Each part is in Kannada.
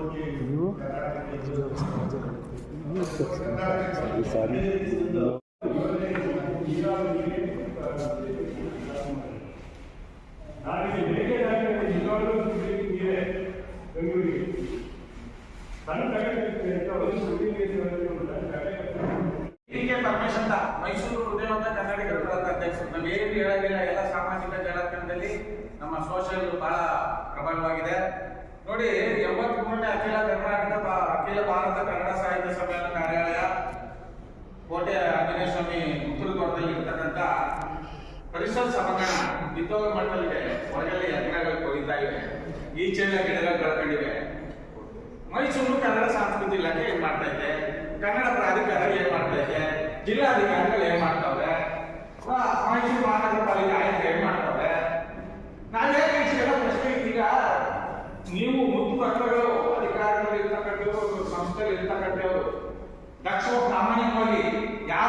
ನೀವು ಈ ಸಾರಿ ನಾಳೆ ಬೇರೆ ದಾರಿಯಲ್ಲಿ ನಿಜವಾಗ್ಲೂ ಇದೆ ಬೆಂಗಳೂರಿಗೆ ಸಣ್ಣ ತಗೊಂಡಿರ್ತೀನಿ ಅಂತ ಅವರು ಹೀಗೆ ಪರಮೇಶ್ ಅಂತ ಮೈಸೂರು ಹೃದಯವಂತ ಕನ್ನಡಿಗರ ಬಳಗದ ಅಧ್ಯಕ್ಷರು. ಎಲ್ಲ ಸಾಮಾಜಿಕ ಜಾಲತಾಣದಲ್ಲಿ ನಮ್ಮ ಸೋಷಿಯಲ್ ಬಹಳ ಪ್ರಬಲವಾಗಿದೆ. ನೋಡಿ ಎಂಬತ್ತ್ ಮೂರನೇ ಅಖಿಲ ಕರ್ನಾಟಕ ಅಖಿಲ ಭಾರತ ಕನ್ನಡ ಸಾಹಿತ್ಯ ಸಮ್ಮೇಳನ ಕಾರ್ಯಾಲಯ, ಕೋಟೆ ಆಂಜನೇಯ ಸ್ವಾಮಿ ಮುತ್ತೂರುಗೋಡದಲ್ಲಿ ಇರ್ತಕ್ಕಂಥ ಪರಿಸರ ಸಭಾಂಗಣ ಬಿದ್ದೋಗ ಮಟ್ಟದಲ್ಲಿದೆ ಹೊರಗಲ್ಲಿ ಯಜ್ಞಗಳು ಕೊಡಿತಾ ಇವೆ. ಈಚೆಲ್ಲ ಗಿಡಗಳು ಬೆಳ್ಕೊಂಡಿವೆ ಮೈಸೂರು ಕನ್ನಡ ಸಂಸ್ಕೃತಿ ಇಲಾಖೆ ಏನ್ ಮಾಡ್ತಾ ಇದೆ? ಕನ್ನಡ ಪ್ರಾಧಿಕಾರ ಏನ್ ಮಾಡ್ತಾ ಇದೆ? ಜಿಲ್ಲಾಧಿಕಾರಿಗಳು ಏನ್ ಮಾಡ್ತಾವ್ರೆ ಮೈಸೂರು ಮಹಾನಗರ ಪಾಲಿಕೆ ಆಯುಕ್ತ ಏನ್ ಮಾಡ್ತಾವ್ರೆ ನಾನು ನೀವು ಮುತ್ತು ಮಕ್ಕಳು ಅಧಿಕಾರಿಗಳು ಇರ್ತಕ್ಕಂಥವ್ರು ಸಂಸ್ಥೆಯಲ್ಲಿ ಇರ್ತಕ್ಕಂಥವ್ರು ದಕ್ಷ ಪ್ರಾಮಾಣಿಕವಾಗಿ ಯಾವ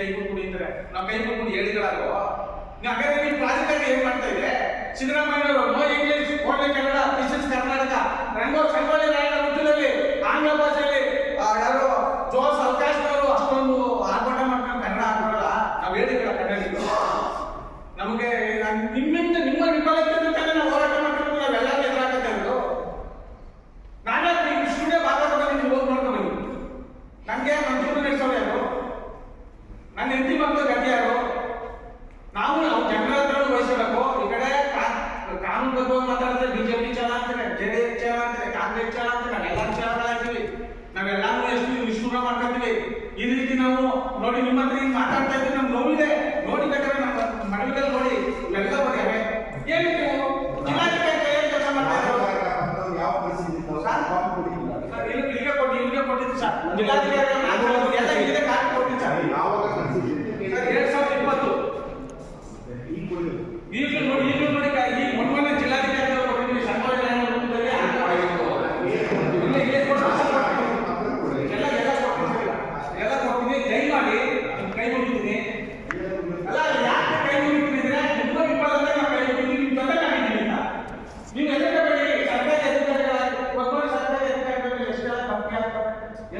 ಕೈ ಕೊಟ್ಬಿಡಿ ಅಂದ್ರೆ ನಾವು ಕೈ ಕೊಟ್ಬಿಟ್ಟು ಹೇಳಿಗಳಾಗೋ ನೀವು ಹಾಗಾದ್ರೆ ನಿಮ್ಮ ಪ್ರಾಧಿಕಾರ ಏನ್ ಮಾಡ್ತಾ ಇದೆ ಸಿದ್ದರಾಮಯ್ಯ ಅವರು no English only Kannada is Karnataka ರಂಗೋ ಸಂಗೊಳ್ಳಿ ನಾಯಕ ಹುಟ್ಟಿನಲ್ಲಿ ಆಂಗ್ಲ ಭಾಷೆಯಲ್ಲಿ ಯಾರು? ಜೋಸ್ ಅವಕಾಶ ಅವರು ಅಷ್ಟೊಂದು ಆರ್ಭಟ ಮಾಡ್ಕೊಂಡು ಕನ್ನಡ ಹಾಕೋಲ್ಲ ನಾವು ಹೇಳಿದ್ರೆ ಕನ್ನಡಿಗರು. ನಮಗೆ ನಿಮ್ಮ ನಿಷ್ಠೂರ ಮಾಡ್ಕೊತೀವಿ. ಈ ರೀತಿ ನಾವು ನೋಡಿ ನಿಮ್ಮ ಹತ್ರ ಮಾತಾಡ್ತಾ ಇದ್ದೀವಿ ನಮ್ಗೆ ನೋವಿದೆ. ನೋಡಿ ಬೇಕಾದ್ರೆ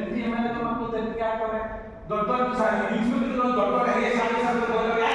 ಆಗ್ತವೆ ಎಂ ಪಿ ಎಮ್ ಎಲ್ ಮಕ್ಕಳು ತಪ್ಪಿಗೆ ಆಗ್ತವೆ ದೊಡ್ಡ ದೊಡ್ಡ ಸಾರಿ ಇನ್ಸ್ಪೆಕ್ಟರ್ ದೊಡ್ಡ ದೊಡ್ಡ ಐ ಎಸ್